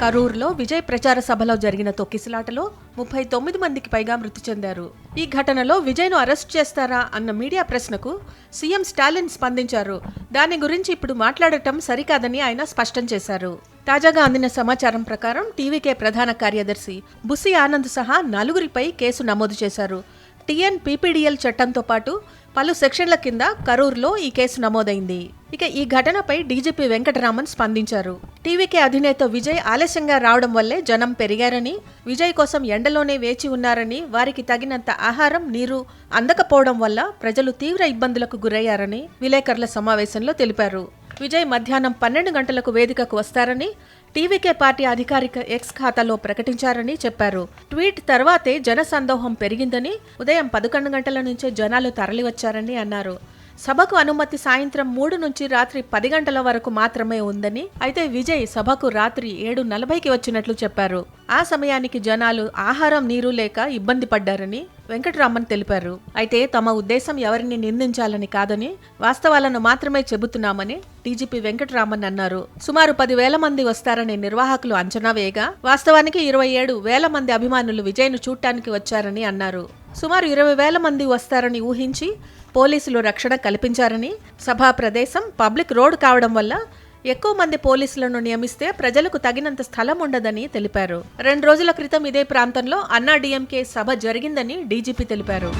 కరూరులో విజయ్ ప్రచార సభలో జరిగిన తొక్కిసలాటలో ముప్పై తొమ్మిది మందికి పైగా మృతి చెందారు. ఈ ఘటనలో విజయ్ను అరెస్ట్ చేస్తారా అన్న మీడియా ప్రశ్నకు సీఎం స్టాలిన్ స్పందించారు. దాని గురించి ఇప్పుడు మాట్లాడటం సరికాదని ఆయన స్పష్టం చేశారు. తాజాగా అందిన సమాచారం ప్రకారం టీవీకే ప్రధాన కార్యదర్శి బుసి ఆనంద్ సహా నలుగురిపై కేసు నమోదు చేశారు. టీఎన్ చట్టంతో పాటు పలు సెక్షన్ల కింద కరూర్లో ఈ కేసు నమోదైంది. ఇక ఈ ఘటనపై డీజీపీ వెంకటరామన్ స్పందించారు. టీవీకే అధినేత విజయ్ ఆలస్యంగా రావడం వల్లే జనం పెరిగారని విజయ్ కోసం ఎండలోనే వేచి ఉన్నారని వారికి తగినంత ఆహారం నీరు అందకపోవడం వల్ల ప్రజలు తీవ్ర ఇబ్బందులకు గురయ్యారని విలేకరుల సమావేశంలో తెలిపారు. విజయ్ మధ్యాహ్నం పన్నెండు గంటలకు వేదికకు వస్తారని టీవీకే పార్టీ అధికారిక ఎక్స్ ఖాతాలో ప్రకటించారని చెప్పారు. ట్వీట్ తర్వాతే జన సందోహం పెరిగిందని ఉదయం పదకొండు గంటల నుంచే జనాలు తరలివచ్చారని అన్నారు. సభకు అనుమతి సాయంత్రం మూడు నుంచి రాత్రి పది గంటల వరకు మాత్రమే ఉందని అయితే విజయ్ సభకు రాత్రి ఏడు నలభైకి వచ్చినట్లు చెప్పారు. ఆ సమయానికి జనాలు ఆహారం నీరు లేక ఇబ్బంది పడ్డారని వెంకటరామన్ తెలిపారు. అయితే తమ ఉద్దేశం ఎవరిని నిందించాలని కాదని వాస్తవాలను మాత్రమే చెబుతున్నామని డీజీపీ వెంకటరామన్ అన్నారు. సుమారు పదివేల మంది వస్తారని నిర్వాహకులు అంచనా వేయగా వాస్తవానికి ఇరవై ఏడు వేల మంది అభిమానులు విజయ్ను చూడటానికి వచ్చారని అన్నారు. సుమారు ఇరవై వేల మంది వస్తారని ఊహించి పోలీసులు రక్షణ కల్పించారని సభా ప్రదేశం పబ్లిక్ రోడ్ కావడం వల్ల ఎక్కువ మంది పోలీసులను నియమిస్తే ప్రజలకు తగినంత స్థలం ఉండదని తెలిపారు. రెండు రోజుల క్రితం ఇదే ప్రాంతంలో అన్నా డిఎంకే సభ జరిగిందని డీజీపీ తెలిపారు.